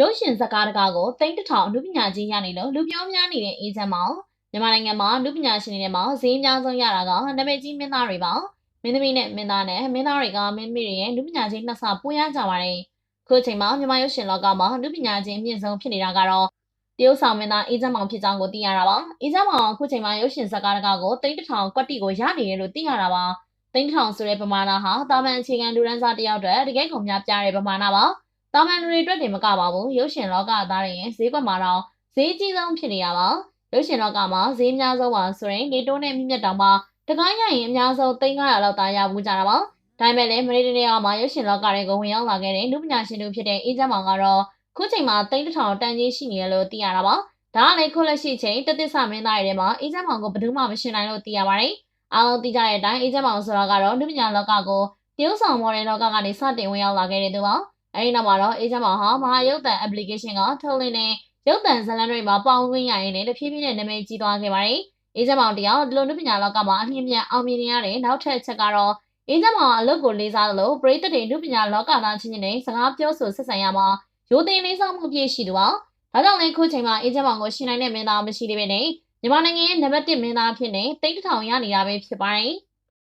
ရုပ်ရှင်ဇာတ်ကားတကားကိုတိမ့်တထောင်အမှုပညာကြီးရနေလို့လူပြောများနေတဲ့အေဂျင့်မောင်မြန်မာနိုင်ငံမှာအမှုပညာရှင်တွေထဲမှာဈေးအများဆုံးရတာကနာမည်ကြီးမင်းသားတွေပါမင်းသမီးနဲ့မင်းသားနဲ့မင်းသားတွေကမင်းသမီးတွေရဲ့အမှုပညာကြီးနှစ်ဆပိုရကြပါတယ်ခုအချိန်မှာမြန်မာရုပ်ရှင်လောကမှာအမှုပညာကြီးအမြင့်ဆုံးဖြစ်နေတာကတော့တရုတ်ဆောင်မင်းသားအေဂျင့်မောင်ဖြစ်ကြောင်းကိုသိရတာပါအေဂျင့်မောင်အခုချိန်မှာရုပ်ရှင်ဇာတ်ကားတကားကိုတိမ့်တထောင်ကွက်တီကိုရနေတယ်လို့သိရတာပါတိမ့်တထောင်ဆိုတဲ့ပမာဏဟာတာမန်အခြေခံလူရန်စားတယောက်အတွက်တကယ်ကုန်များပြတဲ့ပမာဏပါ တာမန်လူတွေအတွက်တင်မကပါဘူးရုပ်ရှင်လောကသားတွေရဲ့ဈေးကွက်မှာတော့ဈေးကြီးဆုံးဖြစ်နေရပါရုပ်ရှင်လောကမှာဈေးများဆုံးပါဆိုရင်လေတိုးနဲ့မြင့်မြတ်တောင်မှတကားရရင်အများဆုံး300လောက်သာရမှုကြတာပါဒါပေမဲ့လည်းမနေ့တနေ့ကမှရုပ်ရှင်လောကတွေကိုဝင်ရောက်လာခဲ့တဲ့လူပညာရှင်တို့ဖြစ်တဲ့အေးချမ်းမောင်ကတော့ခုချိန်မှာတိတ်တထောင်တန်ကြီးရှိနေရလို့သိရတာပါဒါကလည်းခုလက်ရှိချိန်တသစ္စာမင်းသားတွေထဲမှာအေးချမ်းမောင်ကိုဘယ်သူမှမရှင်နိုင်လို့သိရပါတယ်အားလုံးသိကြတဲ့အတိုင်းအေးချမ်းမောင်ဆိုတာကတော့လူပညာလောကကိုတရုတ်ဆောင်မော်ဒယ်လောကကနေစတင်ဝင်ရောက်လာခဲ့တဲ့သူပါ အဲဒီနောက်မှာတော့အေဂျင့်မောင်ဟာမဟာရုပ်သံ application ကထုတ်လင်းတဲ့ရုပ်သံဇာတ်လမ်းတွေမှာပေါင်းဝင်ရရင်လည်းတဖြည်းဖြည်းနဲ့နာမည်ကြီးသွားခဲ့ပါတယ်။အေဂျင့်မောင်တယောက်ဒီလိုနုပညာလောကမှာအမြင့်မြတ်အောင်မြင်နေရတဲ့နောက်ထပ်ချက်ကတော့အေဂျင့်မောင်အလုပ်ကိုလေးစားသလိုပရိသတ်တွေနုပညာလောကသားချင်းချင်းတွေစကားပြောဆိုဆက်ဆံရမှာရိုသေလေးစားမှုပြည့်ရှိသူပါ။ဒါကြောင့်လည်းခုချိန်မှာအေဂျင့်မောင်ကိုရှင်နိုင်တဲ့မင်းသားမရှိသေးပဲနဲ့မြန်မာနိုင်ငံရဲ့နံပါတ်1မင်းသားဖြစ်နေတိတ်တထောင်ရနေတာပဲဖြစ်ပါတယ်။